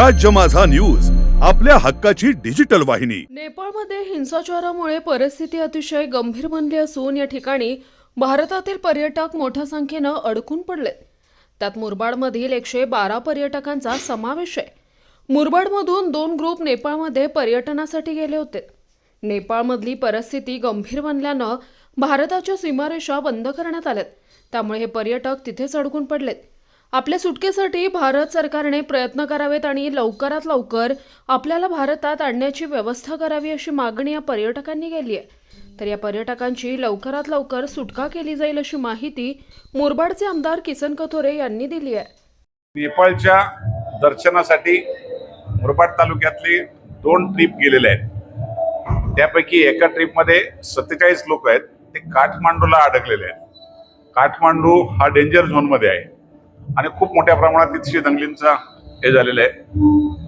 राज्य माझा न्यूज आपल्या हक्काची डिजिटल वाहिनी. नेपाळमध्ये हिंसाचारामुळे परिस्थिती अतिशय गंभीर बनली असून या ठिकाणी भारतातील पर्यटक मोठ्या संख्येनं अडकून पडले त्यात मुरबाडमधील एकशे बारा पर्यटकांचा समावेश आहे. मुरबाडमधून दोन ग्रुप नेपाळमध्ये पर्यटनासाठी गेले होते. नेपाळमधली परिस्थिती गंभीर बनल्यानं भारताच्या सीमारेषा बंद करण्यात आल्यात. त्यामुळे हे पर्यटक तिथेच अडकून पडलेत. आपल्या सुटकेसाठी भारत सरकारने प्रयत्न करावेत आणि लवकरात लवकर आपल्याला भारतात आणण्याची व्यवस्था करावी अशी मागणी या पर्यटकांनी केली आहे. तर या पर्यटकांची लवकरात लवकर सुटका केली जाईल अशी माहिती मुरबाडचे आमदार किसन कथोरे यांनी दिली आहे. नेपाळच्या दर्शनासाठी मुरबाड तालुक्यातले दोन ट्रिप गेलेले आहेत. त्यापैकी एका ट्रिपमध्ये सत्तेचाळीस लोक आहेत. ते काठमांडूला अडकलेले आहेत. काठमांडू हा डेंजर झोनमध्ये आहे. आणि खूप मोठ्या प्रमाणात तिथे दंगलींचा हे झालेलं आहे.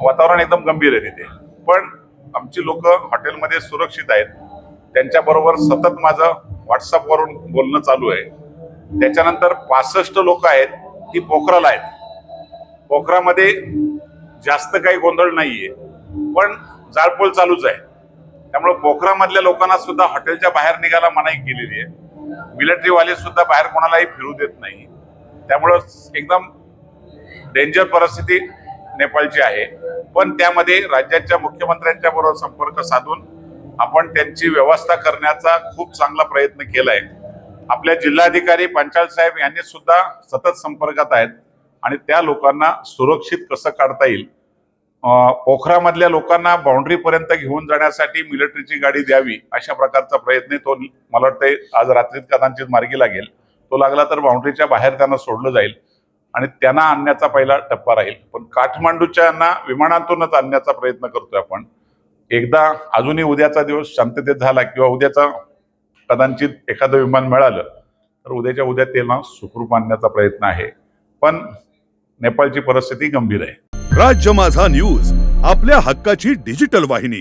वातावरण एकदम गंभीर आहे तिथे. पण आमची लोक हॉटेलमध्ये सुरक्षित आहेत. त्यांच्याबरोबर सतत माझं व्हॉट्सअपवरून बोलणं चालू आहे. त्याच्यानंतर पासष्ट लोक आहेत ती पोखराला आहेत. पोखरामध्ये जास्त काही गोंधळ नाहीये. पण जाळपोळ चालूच आहे. त्यामुळे पोखरामधल्या लोकांना सुद्धा हॉटेलच्या बाहेर निघायला मनाई केलेली आहे. मिलिटरीवाले सुद्धा बाहेर कोणालाही फिरू देत नाही. त्यामुळं एकदम डेंजर परिस्थिती नेपाळची आहे. पण त्यामध्ये राज्याच्या मुख्यमंत्र्यांच्या बरोबर संपर्क साधून आपण त्यांची व्यवस्था करण्याचा खूप चांगला प्रयत्न केलाय. आपल्या जिल्हाधिकारी पांचाळ साहेब यांनी सुद्धा सतत संपर्कात आहेत आणि त्या लोकांना सुरक्षित कसं काढता येईल? पोखरामधल्या लोकांना बाउंड्रीपर्यंत घेऊन जाण्यासाठी मिलिटरीची गाडी द्यावी अशा प्रकारचा प्रयत्न तो मला वाटतं आज रात्रीत कदाचित मार्गी लागेल. तो लागला तर बाउंड्रीच्या बाहेर त्यांना सोडलं जाईल आणि त्यांना आणण्याचा पहिला टप्पा राहील. पण काठमांडूच्यांना विमानातूनच आणण्याचा प्रयत्न करतोय आपण. एकदा अजूनही उद्याचा दिवस शांततेत झाला किंवा उद्याचा कदाचित एखादं विमान मिळालं तर उद्याच्या उद्या त्यांना सुखरूप आणण्याचा प्रयत्न आहे. पण नेपाळची परिस्थिती गंभीर आहे. राज्य माझा न्यूज आपल्या हक्काची डिजिटल वाहिनी.